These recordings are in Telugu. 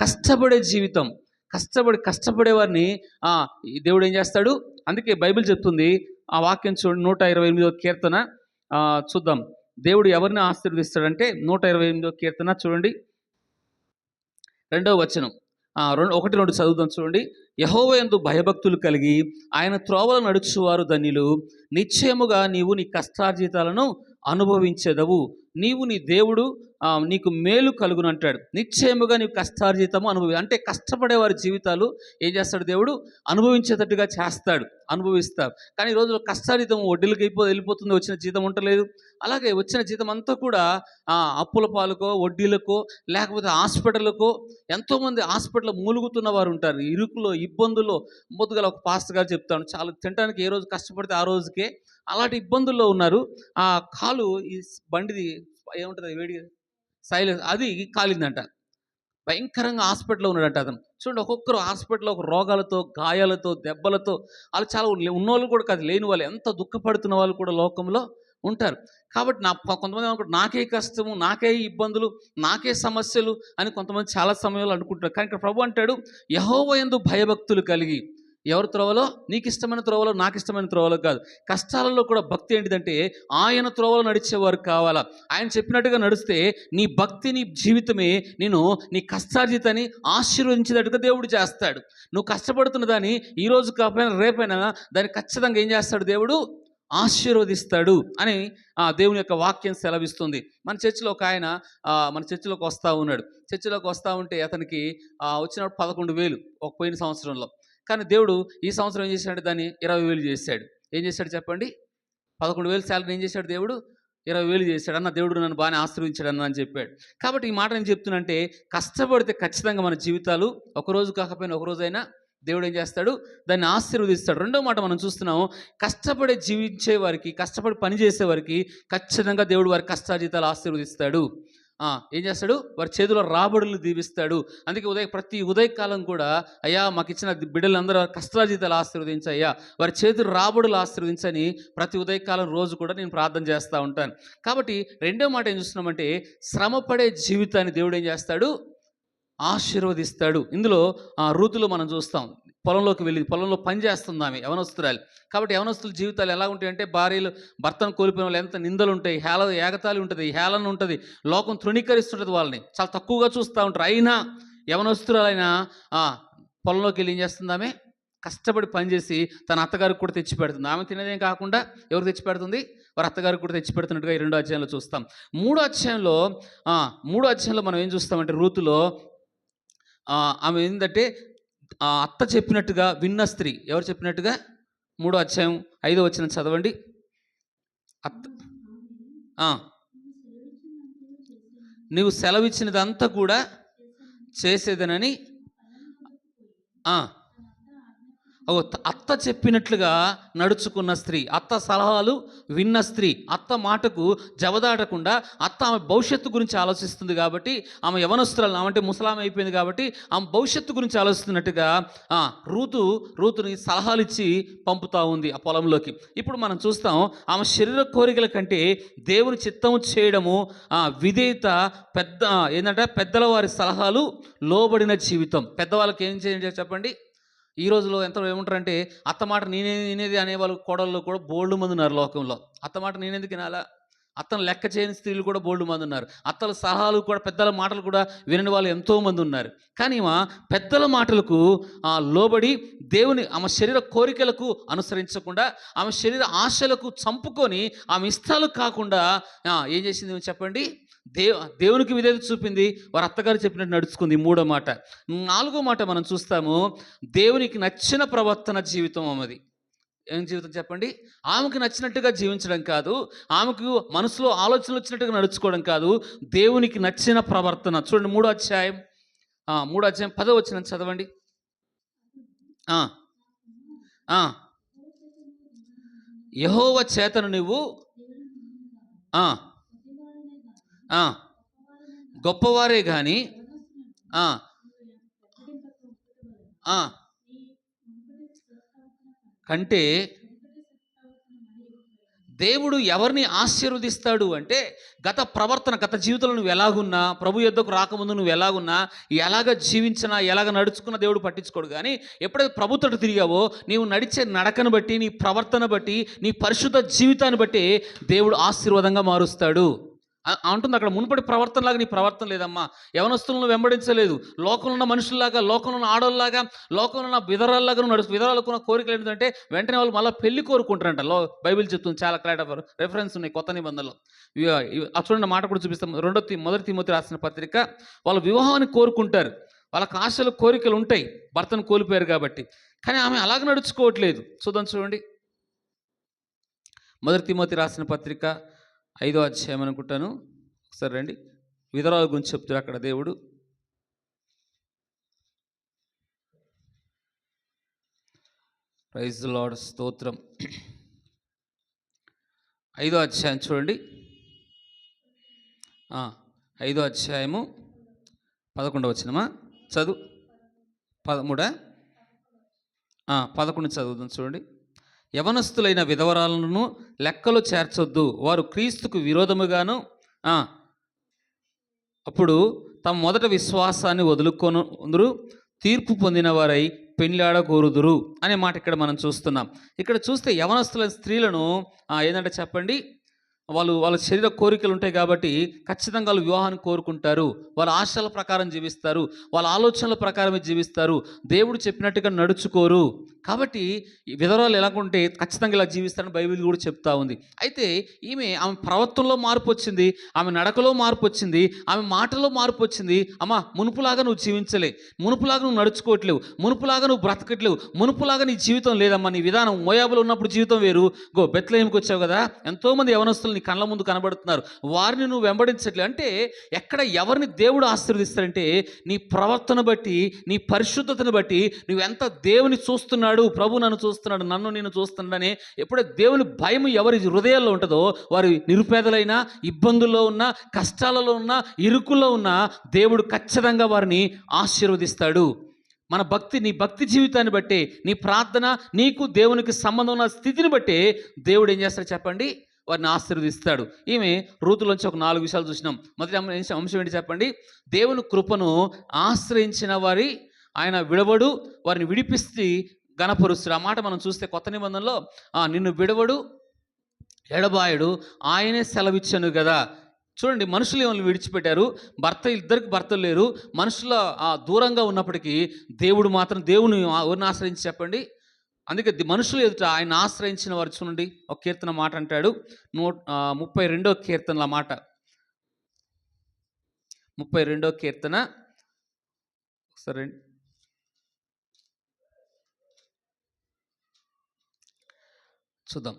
కష్టపడే జీవితం కష్టపడి కష్టపడేవారిని దేవుడు ఏం చేస్తాడు? అందుకే బైబిల్ చెప్తుంది ఆ వాక్యం చూడండి నూట ఇరవై ఎనిమిదో కీర్తన చూద్దాం. దేవుడు ఎవరిని ఆశీర్వదిస్తాడంటే నూట ఇరవై ఎనిమిదో కీర్తన చూడండి. రెండవ వచనం. రెండు ఒకటి రెండు చదువుదాం చూడండి. యహోవ ఎందు భయభక్తులు కలిగి ఆయన త్రోవలు నడుచువారు ధన్యులు నిశ్చయముగా నీవు నీ కష్టార్జితాలను అనుభవించెదవు. నీవు నీ దేవుడు నీకు మేలు కలుగును అంటాడు. నిశ్చయముగా నీవు కష్టార్జితము అనుభవి అంటే కష్టపడే వారి జీవితాలు ఏం చేస్తాడు దేవుడు? అనుభవించేటట్టుగా చేస్తాడు అనుభవిస్తాడు. కానీ ఈ రోజుల్లో కష్టార్జితం వడ్డీలకి అయిపో వెళ్ళిపోతుంది వచ్చిన జీతం ఉండలేదు. అలాగే వచ్చిన జీతం అంతా కూడా అప్పుల పాలకో వడ్డీలకో లేకపోతే హాస్పిటల్కో ఎంతోమంది హాస్పిటల్ మూలుగుతున్న వారు ఉంటారు. ఇరుకులో ఇబ్బందుల్లో. మొదగల ఒక పాస్ట్ గారు చెప్తాను చాలా తినడానికి ఏ రోజు కష్టపడితే ఆ రోజుకే అలాంటి ఇబ్బందుల్లో ఉన్నారు. ఆ కాలు ఈ బండిది ఏముంటుంది వేడి సైలెన్స్. అది కాలిందంట. భయంకరంగా హాస్పిటల్లో ఉన్నాడంట అతను. చూడండి ఒక్కొక్కరు హాస్పిటల్లో ఒక రోగాలతో గాయాలతో దెబ్బలతో వాళ్ళు చాలా ఉన్నోళ్ళు కూడా కాదు లేని వాళ్ళు ఎంత దుఃఖపడుతున్న వాళ్ళు కూడా లోకంలో ఉంటారు. కాబట్టి నా కొంతమంది అనుకుంటారు నాకే కష్టము నాకే ఇబ్బందులు నాకే సమస్యలు అని కొంతమంది చాలా సమయంలో అనుకుంటారు కానీ ఇక్కడ ప్రభు అంటాడు యహోవ ఎందు భయభక్తులు కలిగి ఎవరి త్రోవలో? నీకు ఇష్టమైన త్రోవలో నాకు ఇష్టమైన త్రోవలో కాదు. కష్టాలలో కూడా భక్తి ఏంటిదంటే ఆయన త్రోవలో నడిచేవారు కావాలా? ఆయన చెప్పినట్టుగా నడిస్తే నీ భక్తి నీ జీవితమే నేను నీ కష్టార్జితాన్ని ఆశీర్వదించేటట్టుగా దేవుడు చేస్తాడు. నువ్వు కష్టపడుతున్న దాన్ని ఈరోజు కాకపోయినా రేపైనా దాన్ని ఖచ్చితంగా ఏం చేస్తాడు దేవుడు? ఆశీర్వదిస్తాడు అని ఆ దేవుని యొక్క వాక్యం సెలవిస్తుంది. మన చర్చిలో ఒక ఆయన మన చర్చిలోకి వస్తూ ఉన్నాడు. చర్చిలోకి వస్తూ ఉంటే అతనికి వచ్చినప్పుడు పదకొండు వేలు ఒక పోయిన సంవత్సరంలో. కానీ దేవుడు ఈ సంవత్సరం ఏం చేశాడు దాన్ని ఇరవై వేలు చేశాడు. ఏం చేశాడు చెప్పండి? పదకొండు వేలు శాలరీ ఏం చేశాడు దేవుడు? ఇరవై వేలు చేశాడు. అన్న దేవుడు నన్ను బాగానే ఆశీర్వించాడు అన్న అని చెప్పాడు. కాబట్టి ఈ మాట నేను చెప్తున్నంటే కష్టపడితే ఖచ్చితంగా మన జీవితాలు ఒక రోజు కాకపోయినా ఒకరోజైనా దేవుడు ఏం చేస్తాడు? దాన్ని ఆశీర్వదిస్తాడు. రెండో మాట మనం చూస్తున్నాం కష్టపడి జీవించే వారికి కష్టపడి పనిచేసే వారికి ఖచ్చితంగా దేవుడు వారి కష్టాజీతాలు ఆశీర్వదిస్తాడు. ఏం చేస్తాడు? వారి చేతిలో రాబడులు దీవిస్తాడు. అందుకే ఉదయ ప్రతి ఉదయకాలం కూడా అయ్యా మాకు ఇచ్చిన బిడ్డలందరూ వారి కష్టాజీతాలు ఆశీర్వదించయ్యా వారి చేతులు రాబడులు ఆశీర్వదించని ప్రతి ఉదయకాలం రోజు కూడా నేను ప్రార్థన చేస్తూ ఉంటాను. కాబట్టి రెండో మాట ఏం చూస్తున్నామంటే శ్రమపడే జీవితాన్ని దేవుడు ఏం చేస్తాడు? ఆశీర్వదిస్తాడు. ఇందులో ఆ, రూతులో మనం చూస్తాం. పొలంలోకి వెళ్ళి పొలంలో పని చేస్తుంది ఆమె యవనస్తురాలు. కాబట్టి యవనస్తుల జీవితాలు ఎలా ఉంటాయంటే భార్యలు భర్తను కోల్పోయిన వాళ్ళు ఎంత నిందలు ఉంటాయి హేళ ఏకతాళి ఉంటుంది హేళన ఉంటుంది లోకం తృణీకరిస్తుంటుంది వాళ్ళని. చాలా తక్కువగా చూస్తూ ఉంటారు. అయినా యవనస్తురాలైనా పొలంలోకి వెళ్ళి ఏం చేస్తుంది ఆమె కష్టపడి పనిచేసి తన అత్తగారికి కూడా తెచ్చి పెడుతుంది. ఆమె తినేదేం కాకుండా ఎవరు తెచ్చి పెడుతుంది? వారి అత్తగారికి కూడా తెచ్చి పెడుతున్నట్టుగా ఈ రెండో అధ్యాయంలో చూస్తాం. మూడో అధ్యాయంలో మూడో అధ్యాయంలో మనం ఏం చూస్తామంటే ఋతులో ఆమె ఏంటంటే ఆ అత్త చెప్పినట్టుగా విన్న స్త్రీ ఎవరు చెప్పినట్టుగా? మూడో అధ్యాయం ఐదో వచ్చిన చదవండి. అత్త. నీవు సెలవిచ్చినదంతా కూడా చేసేదనని అత్త చెప్పినట్లుగా నడుచుకున్న స్త్రీ అత్త సలహాలు విన్న స్త్రీ అత్త మాటకు జవదాటకుండా అత్త ఆమె భవిష్యత్తు గురించి ఆలోచిస్తుంది కాబట్టి ఆమె యవనస్తురాలు ఆమె అంటే ముసలామె అయిపోయింది కాబట్టి ఆమె భవిష్యత్తు గురించి ఆలోచిస్తున్నట్టుగా రూతు రూతుని సలహాలు ఇచ్చి పంపుతూ ఉంది ఆ పొలంలోకి. ఇప్పుడు మనం చూస్తాం ఆమె శరీర కోరికల కంటే దేవుని చిత్తము చేయడము విధేయత పెద్ద ఏంటంటే పెద్దల వారి సలహాలు లోబడిన జీవితం. పెద్దవాళ్ళకి ఏం చేయండి చెప్పండి? ఈ రోజులో ఎంత ఏమంటారంటే అత్త మాట నేనే నేనేది అనేవాళ్ళు కోడళ్ళు కూడా బోల్డ్ మంది ఉన్నారు లోకంలో. అత్త మాట నేనెందుకు వినాలా? అత్తను లెక్క చేయని స్త్రీలు కూడా బోల్డ్ మంది ఉన్నారు. అత్తల సలహాలు కూడా పెద్దల మాటలు కూడా వినని వాళ్ళు ఎంతో మంది ఉన్నారు. కానీ మా పెద్దల మాటలకు ఆ, లోబడి దేవుని ఆమె శరీర కోరికలకు అనుసరించకుండా ఆమె శరీర ఆశలకు చంపుకొని ఆమె ఇష్టాలు కాకుండా ఏం చేసింది చెప్పండి? దేవు దేవునికి విధేయత చూపింది వారి అత్తగారు చెప్పినట్టు నడుచుకుంది మూడో మాట. నాలుగో మాట మనం చూస్తాము దేవునికి నచ్చిన ప్రవర్తన జీవితం ఆమెది ఏం జీవితం చెప్పండి? ఆమెకు నచ్చినట్టుగా జీవించడం కాదు ఆమెకు మనసులో ఆలోచనలు వచ్చినట్టుగా నడుచుకోవడం కాదు దేవునికి నచ్చిన ప్రవర్తన. చూడండి మూడో అధ్యాయం. మూడో అధ్యాయం పదో వచ్చిన చదవండి. యహోవ చేతను నువ్వు గొప్పవారే కానీ కంటే దేవుడు ఎవరిని ఆశీర్వదిస్తాడు అంటే గత ప్రవర్తన గత జీవితంలో నువ్వు ఎలాగున్నా ప్రభు యుద్ధకు రాకముందు నువ్వు ఎలాగున్నా ఎలాగ జీవించినా ఎలాగ నడుచుకున్న దేవుడు పట్టించుకోడు. కానీ ఎప్పుడైతే ప్రభుత్వం తిరిగావో నీవు నడిచే నడకను బట్టి నీ ప్రవర్తన బట్టి నీ పరిశుద్ధ జీవితాన్ని బట్టి దేవుడు ఆశీర్వాదంగా మారుస్తాడు. అంటుంది అక్కడ మునుపటి ప్రవర్తనలాగా నీ ప్రవర్తన లేదమ్మా. యవనస్తులను వెంబడించలేదు. లోకంలో ఉన్న మనుషుల్లాగా లోకంలో ఉన్న ఆడోళ్ళలాగా లోకంలో ఉన్న విధరాల్లాగా నడుస్తు విధరాలకు ఉన్న కోరికలు ఏంటంటే వెంటనే వాళ్ళు మళ్ళీ పెళ్ళి కోరుకుంటారంట. లో బైబిల్ చెప్తుంది చాలా క్లాట్ రెఫరెన్స్ ఉన్నాయి కొత్త నిబంధనలో. చూడండి మాట కూడా చూపిస్తాం. రెండో మొదటి తిమ్మతి రాసిన పత్రిక. వాళ్ళు వివాహాన్ని కోరుకుంటారు. వాళ్ళకి ఆశలు కోరికలు ఉంటాయి. భర్తను కోల్పోయారు కాబట్టి. కానీ ఆమె అలాగ నడుచుకోవట్లేదు. చూద్దాం చూడండి. మొదటి తిమ్మతి రాసిన పత్రిక. ఐదో అధ్యాయం అనుకుంటాను. ఒకసారి రండి. విధరాల గురించి చెప్తాడు అక్కడ దేవుడు. ప్రైజ్ లార్డ్ స్తోత్రం. ఐదో అధ్యాయం చూడండి. ఐదో అధ్యాయము పదకొండవ వచ్చినమా చదువు. పదమూడా? పదకొండు చదువుదాం చూడండి. యవనస్తులైన విధవరాలను లెక్కలో చేర్చొద్దు. వారు క్రీస్తుకు విరోధముగాను అప్పుడు తమ మొదట విశ్వాసాన్ని వదులుకొనుదురు తీర్పు పొందిన వారై పెళ్ళాడ అనే మాట ఇక్కడ మనం చూస్తున్నాం. ఇక్కడ చూస్తే యవనస్తుల స్త్రీలను ఏంటంటే చెప్పండి వాళ్ళు వాళ్ళ శరీర కోరికలు ఉంటాయి కాబట్టి ఖచ్చితంగా వాళ్ళు వివాహాన్ని కోరుకుంటారు. వాళ్ళ ఆశల ప్రకారం జీవిస్తారు. వాళ్ళ ఆలోచనల ప్రకారమే జీవిస్తారు. దేవుడు చెప్పినట్టుగా నడుచుకోరు. కాబట్టి విధవరాలు ఎలాగుంటే ఖచ్చితంగా ఇలా జీవిస్తారని బైబిల్ కూడా చెప్తా ఉంది. అయితే ఈమె ఆమె ప్రవర్తనలో మార్పు వచ్చింది. ఆమె నడకలో మార్పు వచ్చింది. ఆమె మాటలో మార్పు వచ్చింది. అమ్మా మునుపులాగా నువ్వు జీవించలే. మునుపులాగా నువ్వు నడుచుకోవట్లేవు. మునుపులాగా నువ్వు బ్రతకట్లేవు. మునుపులాగా నీ జీవితం లేదమ్మా. నీ విధానం మోయాబులో ఉన్నప్పుడు జీవితం వేరు. గో బెత్లహేమ్కి వచ్చావు కదా? ఎంతోమంది యవనస్తులు నీ కళ్ళ ముందు కనబడుతున్నారు. వారిని నువ్వు వెంబడించట్లేదు. అంటే ఎక్కడ ఎవరిని దేవుడు ఆశీర్వదిస్తాడంటే నీ ప్రవర్తన బట్టి నీ పరిశుద్ధతను బట్టి నువ్వు ఎంత దేవుని చూస్తున్నాడు ప్రభు నన్ను చూస్తున్నాడు నన్ను నేను చూస్తున్నాడని ఎప్పుడైతే దేవుని భయం ఎవరి హృదయాల్లో ఉంటుందో వారి నిరుపేదలైనా ఇబ్బందుల్లో ఉన్న కష్టాలలో ఉన్న ఇరుకుల్లో ఉన్న దేవుడు ఖచ్చితంగా వారిని ఆశీర్వదిస్తాడు. మన భక్తి నీ భక్తి జీవితాన్ని బట్టి నీ ప్రార్థన నీకు దేవునికి సంబంధం ఉన్న స్థితిని బట్టి దేవుడు ఏం చేస్తాడు చెప్పండి? వారిని ఆశీర్వదిస్తాడు. ఈమె రూతులోంచి ఒక నాలుగు విషయాలు చూసినాం. మొదటి అంశం ఏంటి చెప్పండి? దేవుని కృపను ఆశ్రయించిన వారి ఆయన విడవడు వారిని విడిపిస్తే గణపరుస్తాడు ఆ మాట మనం చూస్తే కొత్త నిబంధనలో నిన్ను విడవడు ఎడబాయుడు ఆయనే సెలవిచ్చాను కదా చూడండి మనుషులు ఏమైనా విడిచిపెట్టారు? భర్త ఇద్దరికి భర్తలు లేరు. మనుషుల ఆ, దూరంగా ఉన్నప్పటికీ దేవుడు మాత్రం దేవుని ఎవరిని ఆశ్రయించి చెప్పండి. అందుకే మనుషులు ఎదుట ఆయన ఆశ్రయించిన వారు చూడండి. ఒక కీర్తన మాట అంటాడు. నూ ముప్పై రెండో కీర్తనల మాట. ముప్పై రెండో కీర్తన. సరే చూద్దాం.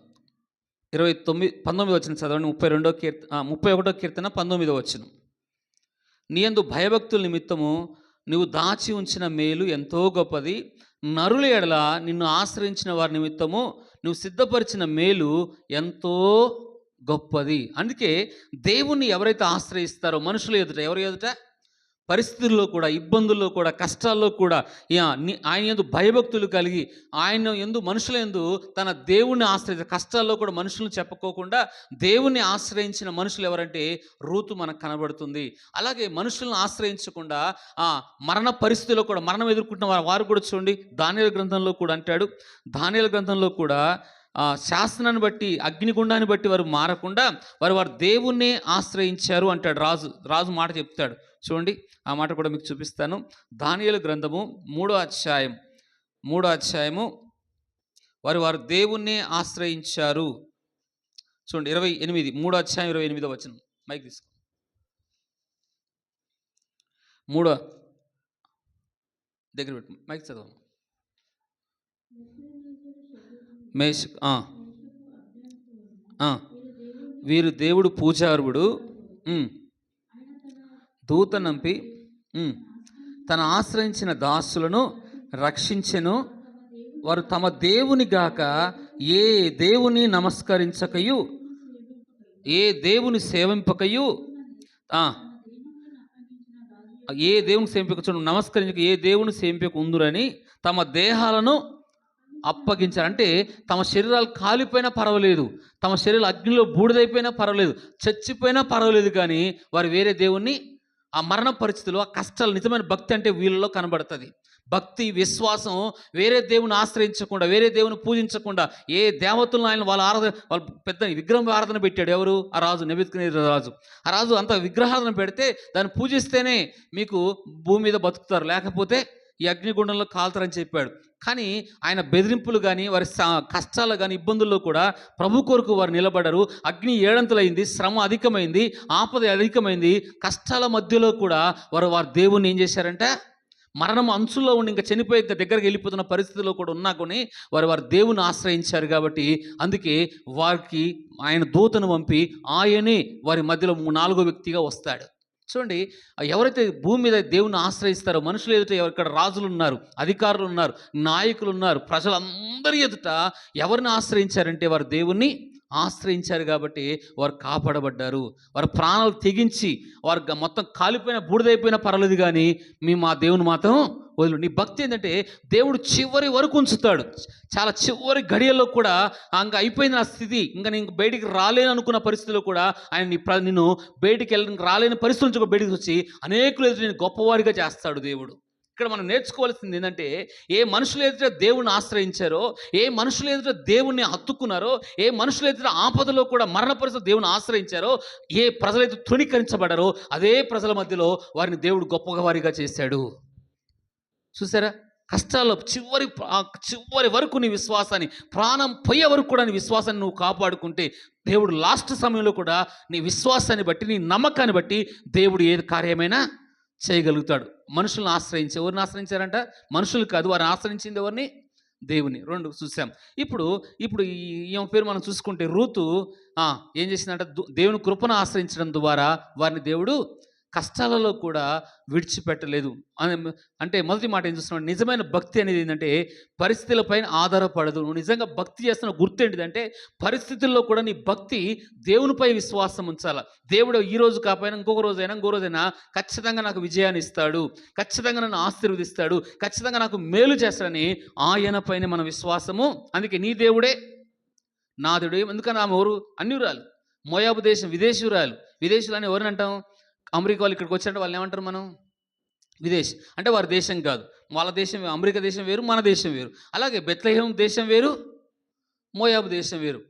ఇరవై తొమ్మిది పంతొమ్మిది వచ్చిన చదవండి. ముప్పై రెండో కీర్తన ముప్పై ఒకటో కీర్తన పంతొమ్మిదో వచ్చిన నీయందు భయభక్తుల నిమిత్తము నువ్వు దాచి ఉంచిన మేలు ఎంతో గొప్పది. నరుల ఎడల నిన్ను ఆశ్రయించిన వారి నిమిత్తము నువ్వు సిద్ధపరిచిన మేలు ఎంతో గొప్పది. అందుకే దేవుణ్ణి ఎవరైతే ఆశ్రయిస్తారో మనుషులు ఎదుట ఎవరి ఎదుట? పరిస్థితుల్లో కూడా ఇబ్బందుల్లో కూడా కష్టాల్లో కూడా ఆయన ఎందు భయభక్తులు కలిగి ఆయన ఎందు మనుషుల ఎందు తన దేవుణ్ణి ఆశ్రయించ కష్టాల్లో కూడా మనుషులను చెప్పుకోకుండా దేవుణ్ణి ఆశ్రయించిన మనుషులు ఎవరంటే రూతు మనకు కనబడుతుంది. అలాగే మనుషులను ఆశ్రయించకుండా ఆ మరణ పరిస్థితిలో కూడా మరణం ఎదుర్కొంటున్న వారు వారు కూడా చూడండి దానిల గ్రంథంలో కూడా అంటాడు దానిల గ్రంథంలో కూడా శాసనాన్ని బట్టి అగ్నిగుండాన్ని బట్టి వారు మారకుండా వారు వారు దేవుణ్ణి ఆశ్రయించారు అంటాడు రాజు రాజు మాట చెప్తాడు. చూడండి ఆ మాట కూడా మీకు చూపిస్తాను. దానియలు గ్రంథము మూడో అధ్యాయం. మూడో అధ్యాయము. వారు వారు దేవుణ్ణి ఆశ్రయించారు. చూడండి ఇరవై ఎనిమిది మూడో అధ్యాయం ఇరవై ఎనిమిదో వచ్చిన మైక్ తీసుకో. మూడో దగ్గర పెట్టు. మైక్ చదవ మేష్ వీరు దేవుడు పూజారుడు. దూత నంపి తన ఆశ్రయించిన దాసులను రక్షించెను. వారు తమ దేవుని గాక ఏ దేవుని నమస్కరించకయు? ఏ దేవుని సేవింపకయు? ఏ దేవుని సేవింపకచ్చు నమస్కరించక ఏ దేవుని సేవింపక ఉందురని తమ దేహాలను అప్పగించారు. అంటే తమ శరీరాలు కాలిపోయినా పర్వాలేదు తమ శరీరాలు అగ్నిలో బూడిదైపోయినా పర్వాలేదు చచ్చిపోయినా పర్వాలేదు కానీ వారు వేరే దేవుణ్ణి ఆ మరణ పరిస్థితిలో ఆ కష్టాలు నిజమైన భక్తి అంటే వీళ్ళలో కనబడుతుంది. భక్తి విశ్వాసం వేరే దేవుని ఆశ్రయించకుండా వేరే దేవుని పూజించకుండా ఏ దేవతలను ఆయన వాళ్ళ ఆరాధన వాళ్ళ పెద్ద విగ్రహం ఆరాధన పెట్టాడు ఎవరు? ఆ రాజు నెబెత్తుకునే రాజు. ఆ రాజు అంత విగ్రహారాధన పెడితే దాన్ని పూజిస్తేనే మీకు భూమి మీద బతుకుతారు. లేకపోతే ఈ అగ్నిగుండంలో కాలుతారని చెప్పాడు. కానీ ఆయన బెదిరింపులు కానీ వారి స- కష్టాలు కానీ ఇబ్బందుల్లో కూడా ప్రభు కొరకు వారు నిలబడరు. అగ్ని ఏడంతలైంది శ్రమ అధికమైంది ఆపద అధికమైంది. కష్టాల మధ్యలో కూడా వారు వారి దేవుణ్ణి ఏం చేశారంటే? మరణం అంచులో ఉండి ఇంకా చనిపోయే దగ్గరికి వెళ్ళిపోతున్న పరిస్థితిలో కూడా ఉన్నా కొని వారు వారి దేవుని ఆశ్రయించారు కాబట్టి అందుకే వారికి ఆయన దూతను పంపి ఆయనే వారి మధ్యలో నాలుగో వ్యక్తిగా వస్తాడు. చూడండి ఎవరైతే భూమి మీద దేవుని ఆశ్రయిస్తారో మనుషులు ఎదుట ఎవరు ఇక్కడ రాజులు ఉన్నారు అధికారులు ఉన్నారు నాయకులు ఉన్నారు ప్రజలందరి ఎదుట ఎవరిని ఆశ్రయించారంటే వారు దేవుణ్ణి ఆశ్రయించారు కాబట్టి వారు కాపాడబడ్డారు. వారు ప్రాణాలు తెగించి వారు మొత్తం కాలిపోయిన బూడిదైపోయినా పర్వాలేదు కానీ మేము మా దేవుని మాత్రం వదిలి నీ భక్తి ఏంటంటే దేవుడు చివరి వరకు ఉంచుతాడు. చాలా చివరి గడియల్లో కూడా ఇంకా అయిపోయింది నా స్థితి. ఇంకా నేను బయటికి రాలేను అనుకున్న పరిస్థితిలో కూడా ఆయన నీ ప్ర బయటికి వెళ్ళ రాలేని పరిస్థితి నుంచి బయటికి వచ్చి అనేకులు ఎదురు నేను గొప్పవారిగా చేస్తాడు దేవుడు. ఇక్కడ మనం నేర్చుకోవాల్సింది ఏంటంటే ఏ మనుషులు ఎదుట దేవుని ఆశ్రయించారో ఏ మనుషులు ఎదుట దేవుణ్ణి హత్తుకున్నారో ఏ మనుషులు ఎదుట ఆపదలో కూడా మరణపరిస్థితి దేవుని ఆశ్రయించారో ఏ ప్రజలైతే తృణీకరించబడారో అదే ప్రజల మధ్యలో వారిని దేవుడు గొప్పగా వారిగా చేశాడు. చూసారా కష్టాల్లో చివరి చివరి వరకు నీ విశ్వాసాన్ని ప్రాణం పోయే వరకు కూడా నీ విశ్వాసాన్ని నువ్వు కాపాడుకుంటే దేవుడు లాస్ట్ సమయంలో కూడా నీ విశ్వాసాన్ని బట్టి నీ నమ్మకాన్ని బట్టి దేవుడు ఏది కార్యమైనా చేయగలుగుతాడు. మనుషులను ఆశ్రయించి ఎవరిని ఆశ్రయించారంట? మనుషులు కాదు వారిని ఆశ్రయించింది ఎవరిని? దేవుని. రెండు చూసాం. ఇప్పుడు ఇప్పుడు ఈమె పేరు మనం చూసుకుంటే రూతు ఏం చేసిందంటే? దు- దేవుని కృపను ఆశ్రయించడం ద్వారా వారిని దేవుడు కష్టాలలో కూడా విడిచిపెట్టలేదు. అని అంటే మొదటి మాట ఏం చూస్తున్నాడు నిజమైన భక్తి అనేది ఏంటంటే పరిస్థితులపైన ఆధారపడదు. నువ్వు నిజంగా భక్తి చేస్తున్న గుర్తు ఏంటిదంటే పరిస్థితుల్లో కూడా నీ భక్తి దేవునిపై విశ్వాసం ఉంచాల. దేవుడు ఈ రోజు కాకపోయినా ఇంకొక రోజైనా ఇంకో రోజైనా ఖచ్చితంగా నాకు విజయాన్ని ఇస్తాడు. ఖచ్చితంగా నన్ను ఆశీర్వదిస్తాడు. ఖచ్చితంగా నాకు మేలు చేస్తాడని ఆయన పైన మన విశ్వాసము. అందుకే నీ దేవుడే నా ఎందుకని ఆమె ఎవరు? అన్యురాలు. మోయాబు దేశం విదేశీయురాలు. విదేశీయులు అని ఎవరిని అంటాం? అమెరికా వాళ్ళు ఇక్కడికి వచ్చారంటే వాళ్ళు ఏమంటారు మనం? విదేశ్. అంటే వారి దేశం కాదు. వాళ్ళ దేశం అమెరికా దేశం వేరు మన దేశం వేరు. అలాగే బెత్లహేం దేశం వేరు మోయాబు దేశం వేరు.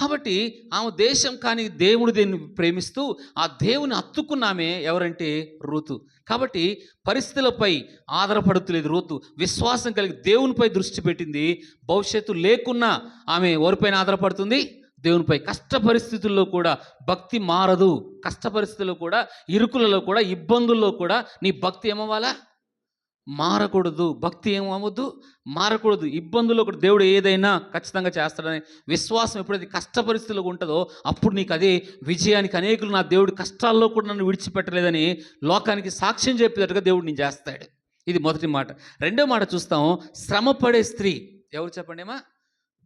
కాబట్టి ఆమె దేశం కానీ దేవుడు దీన్ని ప్రేమిస్తూ ఆ దేవుని హత్తుకున్నామే ఎవరంటే రూతు. కాబట్టి పరిస్థితులపై ఆధారపడుతులేదు రూతు. విశ్వాసం కలిగి దేవునిపై దృష్టి పెట్టింది. భవిష్యత్తు లేకున్నా ఆమె ఎవరిపైన ఆధారపడుతుంది? దేవునిపై కష్ట పరిస్థితుల్లో కూడా భక్తి మారదు. కష్ట పరిస్థితుల్లో కూడా ఇరుకులలో కూడా ఇబ్బందుల్లో కూడా నీ భక్తి ఏమవ్వాలా? మారకూడదు. భక్తి ఏమవ్వద్దు? మారకూడదు. ఇబ్బందుల్లో కూడా దేవుడు ఏదైనా ఖచ్చితంగా చేస్తాడని విశ్వాసం ఎప్పుడైతే కష్ట పరిస్థితుల్లో ఉంటుందో అప్పుడు నీకు అదే విజయానికి అనేకులు నా దేవుడు కష్టాల్లో కూడా నన్ను విడిచిపెట్టలేదని లోకానికి సాక్ష్యం చెప్పేటట్టుగా దేవుడు నేను చేస్తాడు. ఇది మొదటి మాట. రెండో మాట చూస్తాం శ్రమపడే స్త్రీ. ఎవరు చెప్పండి ఏమా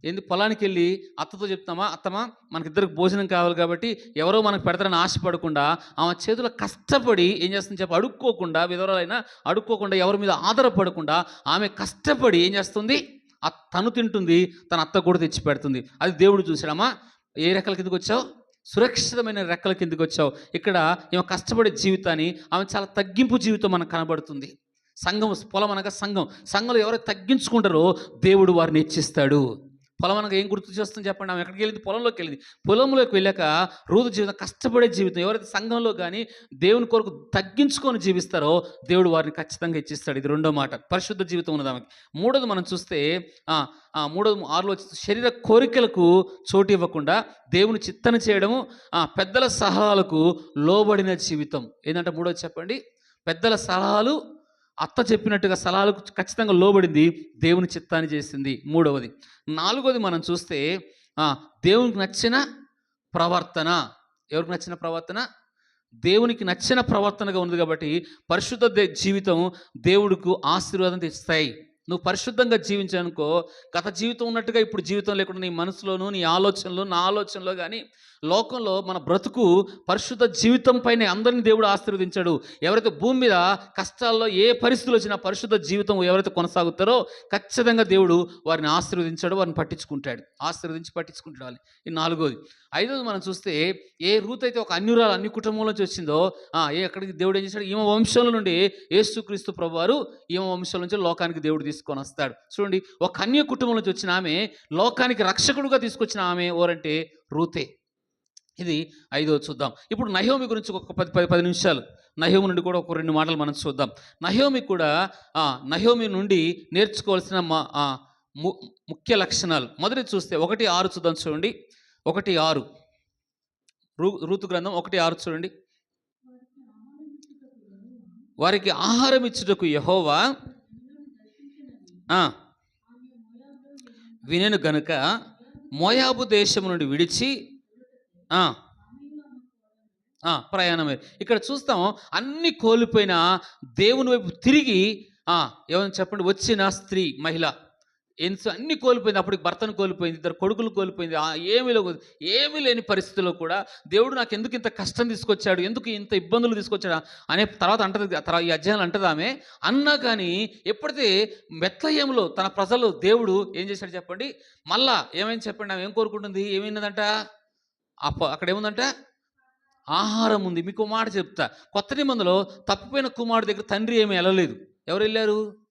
ఏంది? పొలానికి వెళ్ళి అత్తతో చెప్తామా? అత్తమా మనకి ఇద్దరికి భోజనం కావాలి కాబట్టి ఎవరో మనకు పెడతారని ఆశపడకుండా ఆమె చేతుల కష్టపడి ఏం చేస్తుంది చెప్పి? అడుక్కోకుండా విధవరాలైనా అడుక్కోకుండా ఎవరి మీద ఆధారపడకుండా ఆమె కష్టపడి ఏం చేస్తుంది? ఆ తను తింటుంది తన అత్త కూడా తెచ్చి పెడుతుంది. అది దేవుడు చూసాడమ్మా ఏ రెక్కల కిందకు వచ్చావు? సురక్షితమైన రెక్కల కిందకు వచ్చావు. ఇక్కడ ఈమె కష్టపడే జీవితాన్ని ఆమె చాలా తగ్గింపు జీవితం మనకు కనబడుతుంది. సంఘం పొలం అనగా సంఘం. సంఘంలో ఎవరైతే తగ్గించుకుంటారో దేవుడు వారిని హెచ్చిస్తాడు. పొలం అనగా ఏం గుర్తు చేస్తుంది చెప్పండి? ఆమె ఎక్కడికి వెళ్ళింది? పొలంలోకి వెళ్ళింది. పొలంలోకి వెళ్ళాక రోజు జీవితం కష్టపడే జీవితం ఎవరైతే సంఘంలో కానీ దేవుని కొరకు తగ్గించుకొని జీవిస్తారో దేవుడు వారిని ఖచ్చితంగా ఇచ్చిస్తాడు. ఇది రెండో మాట. పరిశుద్ధ జీవితం ఉన్నది ఆమెకి. మూడోది మనం చూస్తే మూడోది ఆరులో శరీర కోరికలకు చోటు ఇవ్వకుండా దేవుని చిత్తన చేయడము పెద్దల సలహాలకు లోబడిన జీవితం. ఏంటంటే మూడోది చెప్పండి? పెద్దల సలహాలు అత్త చెప్పినట్టుగా సలహాలకు ఖచ్చితంగా లోబడింది దేవుని చిత్తాన్ని చేసింది. మూడవది. నాలుగవది మనం చూస్తే దేవునికి నచ్చిన ప్రవర్తన. ఎవరికి నచ్చిన ప్రవర్తన? దేవునికి నచ్చిన ప్రవర్తనగా ఉంది కాబట్టి పరిశుద్ధ దే- జీవితం దేవుడికి ఆశీర్వాదం తెస్తాయి. నువ్వు పరిశుద్ధంగా జీవించానుకో గత జీవితం ఉన్నట్టుగా ఇప్పుడు జీవితం లేకుండా నీ మనసులోను నీ ఆలోచనలో నా ఆలోచనలో కానీ లోకంలో మన బ్రతుకు పరిశుద్ధ జీవితం పైన అందరిని దేవుడు ఆశీర్వదించాడు. ఎవరైతే భూమి మీద కష్టాల్లో ఏ పరిస్థితులు వచ్చినా పరిశుద్ధ జీవితం ఎవరైతే కొనసాగుతారో ఖచ్చితంగా దేవుడు వారిని ఆశీర్వదించాడు వారిని పట్టించుకుంటాడు. ఆశీర్వదించి పట్టించుకుంటాడు వాళ్ళని. ఈ నాలుగోది. ఐదోది మనం చూస్తే ఏ రూత్ అయితే ఒక అన్యురాలు అన్ని కుటుంబంలో నుంచి వచ్చిందో ఏ అక్కడికి దేవుడు ఏం చేశాడు? ఈమె వంశంలో నుండి యేసుక్రీస్తు ప్రభు వారు ఈమె వంశం నుంచి లోకానికి దేవుడు తీసుకొని వస్తాడు. చూడండి ఒక అన్య కుటుంబం నుంచి వచ్చిన ఆమె లోకానికి రక్షకుడుగా తీసుకొచ్చిన ఆమె ఎవరంటే రూతే. ఇది ఐదో చూద్దాం. ఇప్పుడు నహోమి గురించి ఒక పది పది పది నిమిషాలు. నహోమి నుండి కూడా ఒక రెండు మాటలు మనం చూద్దాం. నహోమి కూడా నహోమి నుండి నేర్చుకోవాల్సిన మా ముఖ్య లక్షణాలు. మొదటి చూస్తే ఒకటి ఆరు చూద్దాం చూడండి. ఒకటి ఆరు. రూ ఋతు గ్రంథం ఒకటి ఆరు చూడండి. వారికి ఆహారం ఇచ్చుటకు యహోవా ఆ, వినెను గనుక మోయాబు దేశం నుండి విడిచి ప్రయాణం. ప్రయాణమే ఇక్కడ చూస్తాం అన్ని కోల్పోయిన దేవుని వైపు తిరిగి ఏమని చెప్పండి? వచ్చిన స్త్రీ మహిళ. ఎంత అన్ని కోల్పోయింది. అప్పటికి భర్తను కోల్పోయింది ఇద్దరు కొడుకులు కోల్పోయింది. ఏమీ లేవు. ఏమీ లేని పరిస్థితిలో కూడా దేవుడు నాకు ఎందుకు ఇంత కష్టం తీసుకొచ్చాడు? ఎందుకు ఇంత ఇబ్బందులు తీసుకొచ్చాడు? అనే తర్వాత అంటది తర్వాత ఈ అధ్యాయం అంటది ఆమె. అన్నా కానీ ఎప్పుడైతే మెత్తయ్యంలో తన ప్రజలు దేవుడు ఏం చేశాడు చెప్పండి? మళ్ళా ఏమైంది చెప్పండి ఆమె? ఏం కోరుకుంటుంది? ఏమైందంట? అక్కడ ఏముందంటే ఆహారం ఉంది మీకు మాట చెప్తా. కొత్త నిబంధనలో తప్పిపోయిన కుమారుడు దగ్గర తండ్రి ఏమి వెళ్ళలేదు ఎవరు వెళ్ళారు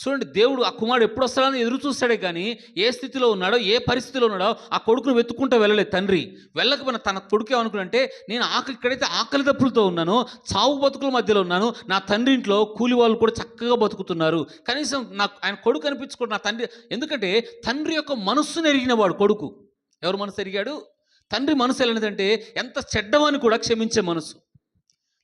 చూడండి దేవుడు ఆ కుమారుడు ఎప్పుడు వస్తాడని ఎదురు చూస్తాడే కానీ ఏ స్థితిలో ఉన్నాడో ఏ పరిస్థితిలో ఉన్నాడో ఆ కొడుకును వెతుక్కుంటూ వెళ్ళలేదు తండ్రి. వెళ్ళకపోయినా తన కొడుకు ఏమనుకున్నాడంటే నేను ఆకలి ఇక్కడైతే ఆకలి దప్పులతో ఉన్నాను చావు బతుకుల మధ్యలో ఉన్నాను నా తండ్రి ఇంట్లో కూలి వాళ్ళు కూడా చక్కగా బతుకుతున్నారు. కనీసం నాకు ఆయన కొడుకు అనిపించుకోడు నా తండ్రి. ఎందుకంటే తండ్రి యొక్క మనస్సును ఎరిగిన వాడు కొడుకు. ఎవరు మనసు ఎరిగాడు? తండ్రి మనసు ఎలాంటిదంటే ఎంత చెడ్డవాని కూడా క్షమించే మనసు.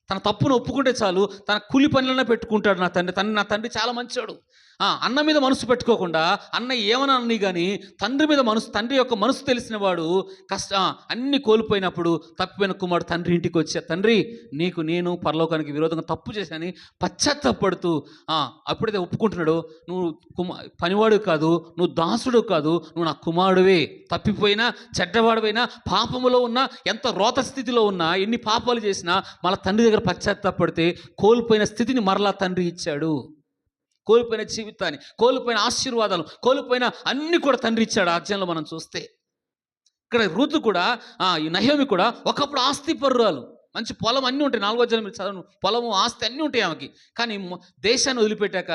తన తప్పును ఒప్పుకుంటే చాలు తన కూలి పనులనే పెట్టుకుంటాడు నా తండ్రి. తండ్రి నా తండ్రి చాలా మంచివాడు అన్న మీద మనసు పెట్టుకోకుండా అన్న ఏమని అన్నీ కానీ తండ్రి మీద మనసు తండ్రి యొక్క మనసు తెలిసిన వాడు కష్ట అన్ని కోల్పోయినప్పుడు తప్పిపోయిన కుమారుడు తండ్రి ఇంటికి వచ్చే తండ్రి నీకు నేను పరలోకానికి విరోధంగా తప్పు చేశాని పశ్చాత్తపడుతూ అప్పుడైతే ఒప్పుకుంటున్నాడు. నువ్వు కుమా పనివాడు కాదు నువ్వు దాసుడు కాదు నువ్వు నా కుమారుడివే. తప్పిపోయినా చెడ్డవాడివైనా పాపములో ఉన్నా ఎంత రోత స్థితిలో ఉన్నా ఎన్ని పాపాలు చేసినా మళ్ళీ తండ్రి దగ్గర పశ్చాత్తాపడితే కోల్పోయిన స్థితిని మరలా తండ్రి ఇచ్చాడు. కోల్పోయిన జీవితాన్ని కోల్పోయిన ఆశీర్వాదాలు కోల్పోయిన అన్ని కూడా తండ్రి ఇచ్చాడు ఆ మనం చూస్తే. ఇక్కడ ఋతు కూడా ఈ నహేమి కూడా ఒకప్పుడు ఆస్తి పర్రాలు మంచి పొలం అన్నీ ఉంటాయి. నాలుగో జనం మీరు చదవను. పొలము ఆస్తి అన్నీ ఉంటాయి ఆమెకి. కానీ దేశాన్ని వదిలిపెట్టాక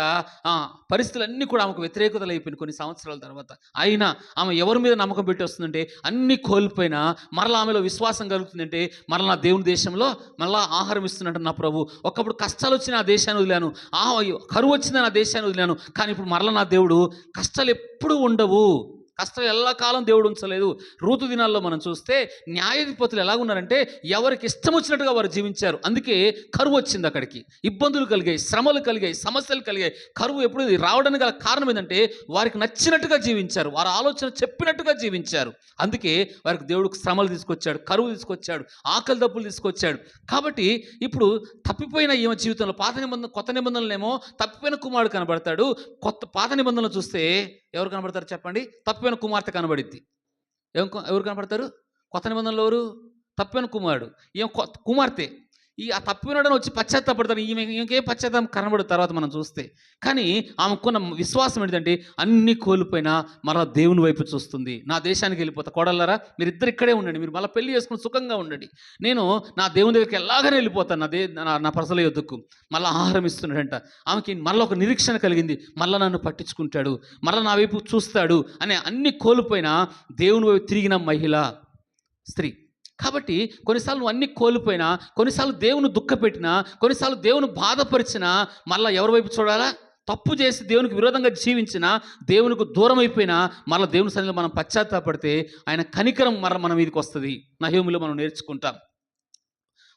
ఆ, పరిస్థితులు అన్నీ కూడా ఆమెకు వ్యతిరేకతలు అయిపోయినాయి కొన్ని సంవత్సరాల తర్వాత. అయినా ఆమె ఎవరి మీద నమ్మకం పెట్టి వస్తుందంటే అన్ని కోల్పోయినా మరలా ఆమెలో విశ్వాసం కలుగుతుందంటే మరలా నా దేవుని దేశంలో మరలా ఆహారం ఇస్తున్నట్టు నా ప్రభు. ఒకప్పుడు కష్టాలు వచ్చిన ఆ దేశాన్ని వదిలాను. ఆ కరువు వచ్చిందని ఆ దేశాన్ని వదిలాను. కానీ ఇప్పుడు మరలా నా దేవుడు కష్టాలు ఎప్పుడు ఉండవు. కష్టం ఎల్లకాలం దేవుడు ఉంచలేదు. ఋతు దినాల్లో మనం చూస్తే న్యాయాధిపతులు ఎలా ఉన్నారంటే ఎవరికి ఇష్టం వచ్చినట్టుగా వారు జీవించారు. అందుకే కరువు వచ్చింది అక్కడికి. ఇబ్బందులు కలిగాయి శ్రమలు కలిగాయి సమస్యలు కలిగాయి. కరువు ఎప్పుడు రావడానికి గల కారణం ఏంటంటే వారికి నచ్చినట్టుగా జీవించారు. వారి ఆలోచన చెప్పినట్టుగా జీవించారు. అందుకే వారికి దేవుడికి శ్రమలు తీసుకొచ్చాడు కరువు తీసుకొచ్చాడు ఆకలి దప్పులు తీసుకొచ్చాడు. కాబట్టి ఇప్పుడు తప్పిపోయిన ఈమె జీవితంలో పాత నిబంధన కొత్త నిబంధనలేమో తప్పిపోయిన కుమారుడు కనబడతాడు. కొత్త పాత నిబంధనలు చూస్తే ఎవరు కనబడతారు చెప్పండి? తప్పిపోయిన కుమార్తె కనబడిద్ది. ఏం ఎవరు కనబడతారు కొత్త నిబంధనలు ఎవరు? తప్పిన కుమారుడు. ఏం కొత్త కుమార్తె. ఈ ఆ తప్పిపోయినాడని వచ్చి పశ్చాత్తాపడతాను ఈమె ఇంకేం పశ్చాత్తాపం కనబడు తర్వాత మనం చూస్తే. కానీ ఆమెకున్న విశ్వాసం ఏంటంటే అన్ని కోల్పోయినా మరలా దేవుని వైపు చూస్తుంది. నా దేశానికి వెళ్ళిపోతా. కోడళ్ళరా మీరు ఇద్దరు ఇక్కడే ఉండండి. మీరు మళ్ళీ పెళ్ళి చేసుకుని సుఖంగా ఉండండి. నేను నా దేవుని దగ్గరికి ఎలాగనే వెళ్ళిపోతాను. నా దే నా నా ప్రజల యొద్దకు. మళ్ళీ ఆహారం ఇస్తున్నాడంట. ఆమెకి మళ్ళీ ఒక నిరీక్షణ కలిగింది. మళ్ళీ నన్ను పట్టించుకుంటాడు. మళ్ళీ నా వైపు చూస్తాడు అనే అన్ని కోల్పోయినా దేవుని వైపు తిరిగిన మహిళ స్త్రీ. కాబట్టి కొన్నిసార్లు నువ్వు అన్ని కోల్పోయినా కొన్నిసార్లు దేవుని దుఃఖపెట్టినా కొన్నిసార్లు దేవుని బాధపరిచినా మళ్ళీ ఎవరి వైపు చూడాలా? తప్పు చేసి దేవునికి విరోధంగా జీవించిన దేవునికి దూరం అయిపోయినా మళ్ళీ దేవుని సన్నిధిలో మనం పశ్చాత్తాపడితే ఆయన కనికరం మర మన మీదకి వస్తుంది. నహేములో మనం నేర్చుకుంటాం.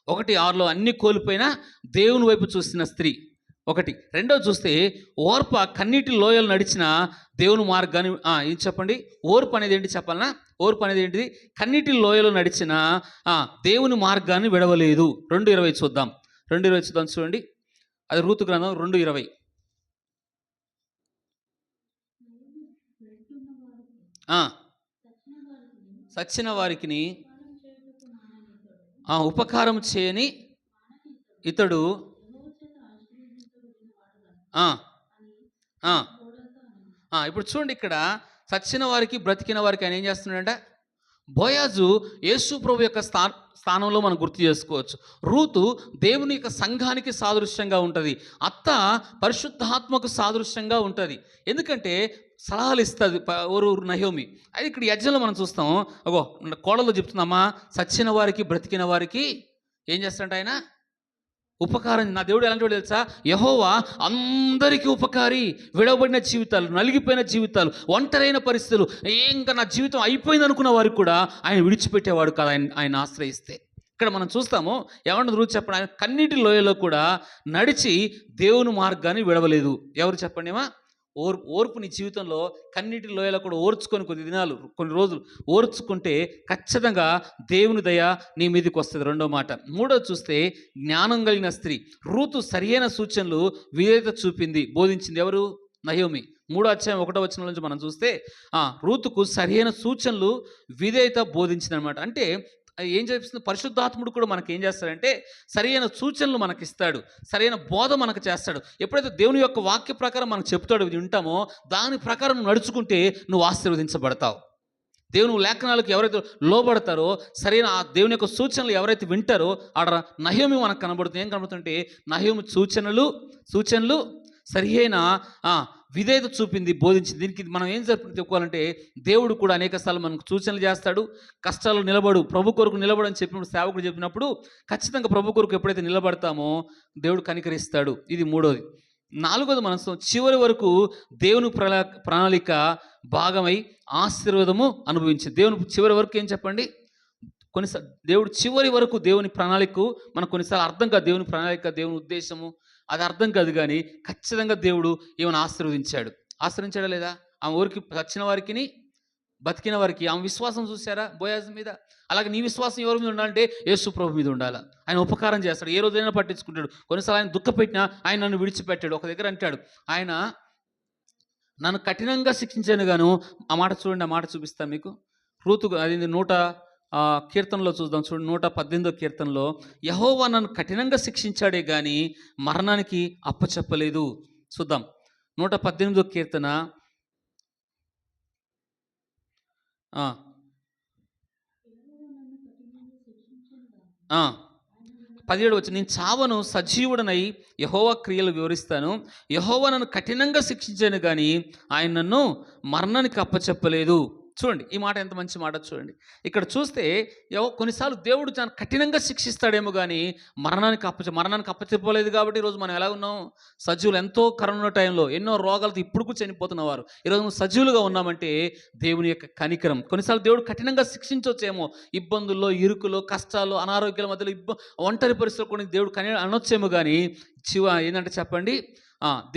ఒకటి ఆరులో అన్ని కోల్పోయినా దేవుని వైపు చూసిన స్త్రీ. ఒకటి. రెండో చూస్తే ఓర్ప కన్నీటి లోయలు నడిచిన దేవుని మార్గాన్ని ఏం చెప్పండి. ఓర్పు అనేది ఏంటి చెప్పాలనా? ఓర్పు అనేది ఏంటిది? కన్నీటి లోయలు నడిచిన దేవుని మార్గాన్ని విడవలేదు. రెండు ఇరవై చూద్దాం. రెండు ఇరవై చూద్దాం చూడండి. అది రూతు గ్రంథం రెండు ఇరవై. సచ్చిన వారికిని ఉపకారం చేయని ఇతడు ఇప్పుడు చూడండి ఇక్కడ చచ్చిన వారికి బ్రతికిన వారికి ఆయన ఏం చేస్తున్నాడంట? బోయాజు యేసు ప్రభు యొక్క స్థా స్థానంలో మనం గుర్తు చేసుకోవచ్చు. రూతు దేవుని యొక్క సంఘానికి సాదృశ్యంగా ఉంటుంది. అత్త పరిశుద్ధాత్మకు సాదృశ్యంగా ఉంటుంది. ఎందుకంటే సలహాలు ఇస్తుంది ఊరు నయోమి అది ఇక్కడ యజ్ఞంలో మనం చూస్తాం అగో కోడలో చెప్తుందమ్మా చచ్చిన వారికి బ్రతికిన వారికి ఏం చేస్తాడంట ఆయన? ఉపకారం నా దేవుడు ఎలాంటి వాడు తెలుసా? యహోవా అందరికీ ఉపకారి విడవబడిన జీవితాలు నలిగిపోయిన జీవితాలు ఒంటరైన పరిస్థితులు ఇంకా నా జీవితం అయిపోయింది అనుకున్న వారికి కూడా ఆయన విడిచిపెట్టేవాడు కదా ఆయన ఆయన ఆశ్రయిస్తే. ఇక్కడ మనం చూస్తాము ఎవరిని రూచి చెప్పండి? ఆయన కన్నీటి లోయలో కూడా నడిచి దేవుని మార్గాన్ని విడవలేదు. ఎవరు చెప్పండి ఏమా? ఓర్ ఓర్పు నీ జీవితంలో కన్నీటి లోయలో కూడా ఓర్చుకొని కొన్ని దినాలు కొన్ని రోజులు ఓర్చుకుంటే ఖచ్చితంగా దేవుని దయ నీ మీదకి వస్తుంది. రెండో మాట. మూడో చూస్తే జ్ఞానం కలిగిన స్త్రీ. రూతు సరియైన సూచనలు విధేయత చూపింది. బోధించింది ఎవరు? నయోమి మూడో అధ్యాయం ఒకటో వచ్చిన నుంచి మనం చూస్తే ఆ, రూతుకు సరియైన సూచనలు విధేయత బోధించింది అనమాట అంటే ఏం చేపిస్తుంది? పరిశుద్ధాత్ముడు కూడా మనకి ఏం చేస్తాడంటే సరైన సూచనలు మనకి ఇస్తాడు సరైన బోధ మనకు చేస్తాడు. ఎప్పుడైతే దేవుని యొక్క వాక్య ప్రకారం మనం చెప్తాడు వింటామో దాని ప్రకారం నడుచుకుంటే నువ్వు ఆశీర్వదించబడతావు. దేవుని లేఖనాలకు ఎవరైతే లోబడతారో సరైన ఆ దేవుని యొక్క సూచనలు ఎవరైతే వింటారో ఆడ నహ్యోమి మనకు కనబడుతుంది. ఏం కనబడుతుంటే నహ్యోమి సూచనలు సూచనలు సరియైన విధేయత చూపింది బోధించింది. దీనికి మనం ఏం జరుపుకుని చెప్పుకోవాలంటే దేవుడు కూడా అనేక సార్లు మనకు సూచనలు చేస్తాడు. కష్టాలు నిలబడు ప్రభు కొరకు నిలబడు అని చెప్పినప్పుడు సేవకుడు చెప్పినప్పుడు ఖచ్చితంగా ప్రభు కొరకు ఎప్పుడైతే నిలబడతామో దేవుడు కనికరిస్తాడు. ఇది మూడోది. నాలుగోది మనం చివరి వరకు దేవుని ప్రణా ప్రణాళిక భాగమై ఆశీర్వాదము అనుభవించింది. దేవుని చివరి వరకు ఏం చెప్పండి? కొన్నిసార్లు దేవుడు చివరి వరకు దేవుని ప్రణాళికకు మనకు కొన్నిసార్లు అర్థం కాదు దేవుని ప్రణాళిక దేవుని ఉద్దేశము అది అర్థం కాదు కానీ ఖచ్చితంగా దేవుడు ఈమెను ఆశీర్వదించాడు? ఆశ్రయించాడా లేదా? ఆమె ఊరికి వచ్చిన వారికి బతికిన వారికి. ఆమె విశ్వాసం చూసారా బోయాజ్ మీద? అలాగే నీ విశ్వాసం ఎవరి మీద ఉండాలంటే యేసు ప్రభు మీద ఉండాలి? ఆయన ఉపకారం చేస్తాడు. ఏ రోజైనా పట్టించుకుంటాడు. కొన్నిసార్లు ఆయన దుఃఖపెట్టినా ఆయన నన్ను విడిచిపెట్టాడు. ఒక దగ్గర అంటాడు ఆయన నన్ను కఠినంగా శిక్షించాను గాను. ఆ మాట చూడండి ఆ మాట చూపిస్తాను మీకు. రూతు అది నూట కీర్తనలో చూద్దాం చూడండి నూట పద్దెనిమిదో కీర్తనలో యహోవా నన్ను కఠినంగా శిక్షించాడే కానీ మరణానికి అప్పచెప్పలేదు. చూద్దాం. నూట పద్దెనిమిదో కీర్తన. పదిహేడు వచ్చి నేను చావను సజీవుడనై యహోవా క్రియలు వివరిస్తాను. యహోవా నన్ను కఠినంగా శిక్షించాను కానీ ఆయన నన్ను మరణానికి అప్పచెప్పలేదు. చూడండి ఈ మాట ఎంత మంచి మాట చూడండి. ఇక్కడ చూస్తే కొన్నిసార్లు దేవుడు చాలా కఠినంగా శిక్షిస్తాడేమో కానీ మరణానికి అప్ప మరణానికి అప్పచెప్పలేదు కాబట్టి ఈరోజు మనం ఎలా ఉన్నాం? సజీవులు ఎంతో కరోనా టైంలో ఎన్నో రోగాలతో ఇప్పుడు చనిపోతున్నవారు ఈరోజు మనం సజీవులుగా ఉన్నామంటే దేవుని యొక్క కనికరం. కొన్నిసార్లు దేవుడు కఠినంగా శిక్షించవచ్చేమో. ఇబ్బందుల్లో ఇరుకులో కష్టాలు అనారోగ్యాల మధ్యలో ఇబ్బ ఒంటరి పరిస్థితులు కొన్ని దేవుడు కని అనొచ్చేమో కానీ చివ ఏంటంటే చెప్పండి?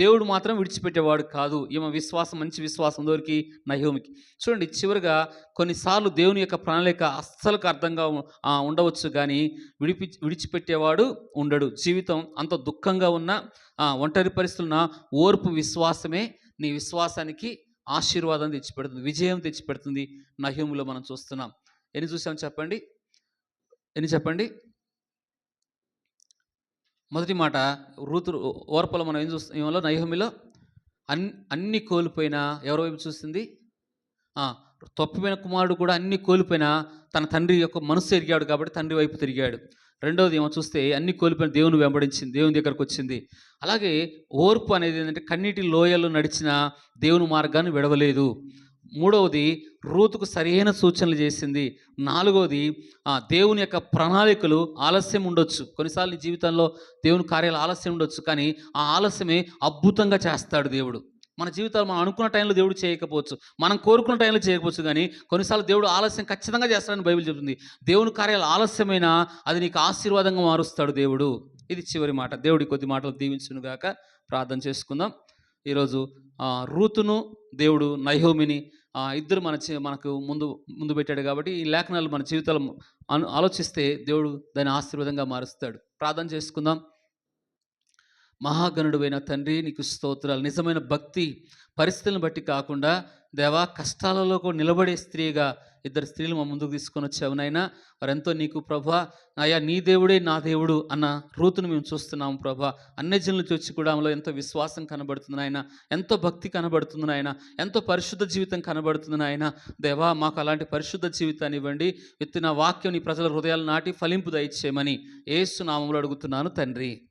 దేవుడు మాత్రం విడిచిపెట్టేవాడు కాదు. ఈమె విశ్వాసం మంచి విశ్వాసం దొరికి నహోమికి. చూడండి చివరిగా కొన్నిసార్లు దేవుని యొక్క ప్రణాళిక అస్సలకు అర్థంగా ఉండవచ్చు కానీ విడిపి విడిచిపెట్టేవాడు ఉండడు. జీవితం అంత దుఃఖంగా ఉన్న ఒంటరి పరిస్థితులున్న ఓర్పు విశ్వాసమే నీ విశ్వాసానికి ఆశీర్వాదం తెచ్చిపెడుతుంది విజయం తెచ్చిపెడుతుంది నహ్యూములో మనం చూస్తున్నాం. ఎన్ని చూసాం చెప్పండి? ఎన్ని చెప్పండి? మొదటి మాట రూతు ఓర్పలో మనం ఏం చూస్తాం ఏమో నైహమిలో అన్ అన్ని కోల్పోయినా ఎవరి వైపు చూస్తుంది తప్పిపోయిన కుమారుడు కూడా అన్ని కోల్పోయినా తన తండ్రి యొక్క మనసు ఎరిగాడు కాబట్టి తండ్రి వైపు తిరిగాడు. రెండవది ఏమో చూస్తే అన్ని కోల్పోయిన దేవుని వెంబడించింది దేవుని దగ్గరకు వచ్చింది. అలాగే ఓర్పు అనేది ఏంటంటే కన్నీటి లోయలు నడిచిన దేవుని మార్గాన్ని విడవలేదు. మూడవది రూతుకు సరైన సూచనలు చేసింది. నాలుగవది ఆ, దేవుని యొక్క ప్రణాళికలు ఆలస్యం ఉండొచ్చు. కొన్నిసార్లు నీ జీవితంలో దేవుని కార్యాలు ఆలస్యం ఉండొచ్చు కానీ ఆ ఆలస్యమే అద్భుతంగా చేస్తాడు దేవుడు. మన జీవితాలు మనం అనుకున్న టైంలో దేవుడు చేయకపోవచ్చు. మనం కోరుకున్న టైంలో చేయకపోవచ్చు కానీ కొన్నిసార్లు దేవుడు ఆలస్యం ఖచ్చితంగా చేస్తాడని బైబిల్ చెబుతుంది. దేవుని కార్యాలు ఆలస్యమైనా అది నీకు ఆశీర్వాదంగా మారుస్తాడు దేవుడు. ఇది చివరి మాట. దేవుడి కొద్ది మాటలు దీవించునుగాక ప్రార్థన చేసుకుందాం. ఈరోజు రూతును దేవుడు నైహోమిని ఇద్దరు మన చే- మనకు ముందు ముందు పెట్టాడు కాబట్టి ఈ లేఖనాలు మన జీవితాలు అను ఆలోచిస్తే దేవుడు దాన్ని ఆశీర్వాదంగా మారుస్తాడు. ప్రార్థన చేసుకుందాం. మహాగణుడువైన తండ్రి నీకు స్తోత్రాలు. నిజమైన భక్తి పరిస్థితులను బట్టి కాకుండా దేవా కష్టాలలో కూడా నిలబడే స్త్రీగా ఇద్దరు స్త్రీలు మా ముందుకు తీసుకొని వచ్చావు నాయన. వారెంతో నీకు ప్రభా అయ్యా నీ దేవుడే నా దేవుడు అన్న రూతును మేము చూస్తున్నాము ప్రభా. అన్ని జనులు చూసి కూడా ఆమెలో ఎంతో విశ్వాసం కనబడుతుంది నాయన. ఎంతో భక్తి కనబడుతుంది నాయన. ఎంతో పరిశుద్ధ జీవితం కనబడుతుంది నాయన. దేవా మాకు అలాంటి పరిశుద్ధ జీవితాన్ని ఇవ్వండి. విత్తిన వాక్యం నీ ప్రజల హృదయాలు నాటి ఫలింపు దయచేయమని ఏసు నామంలో అడుగుతున్నాను తండ్రి.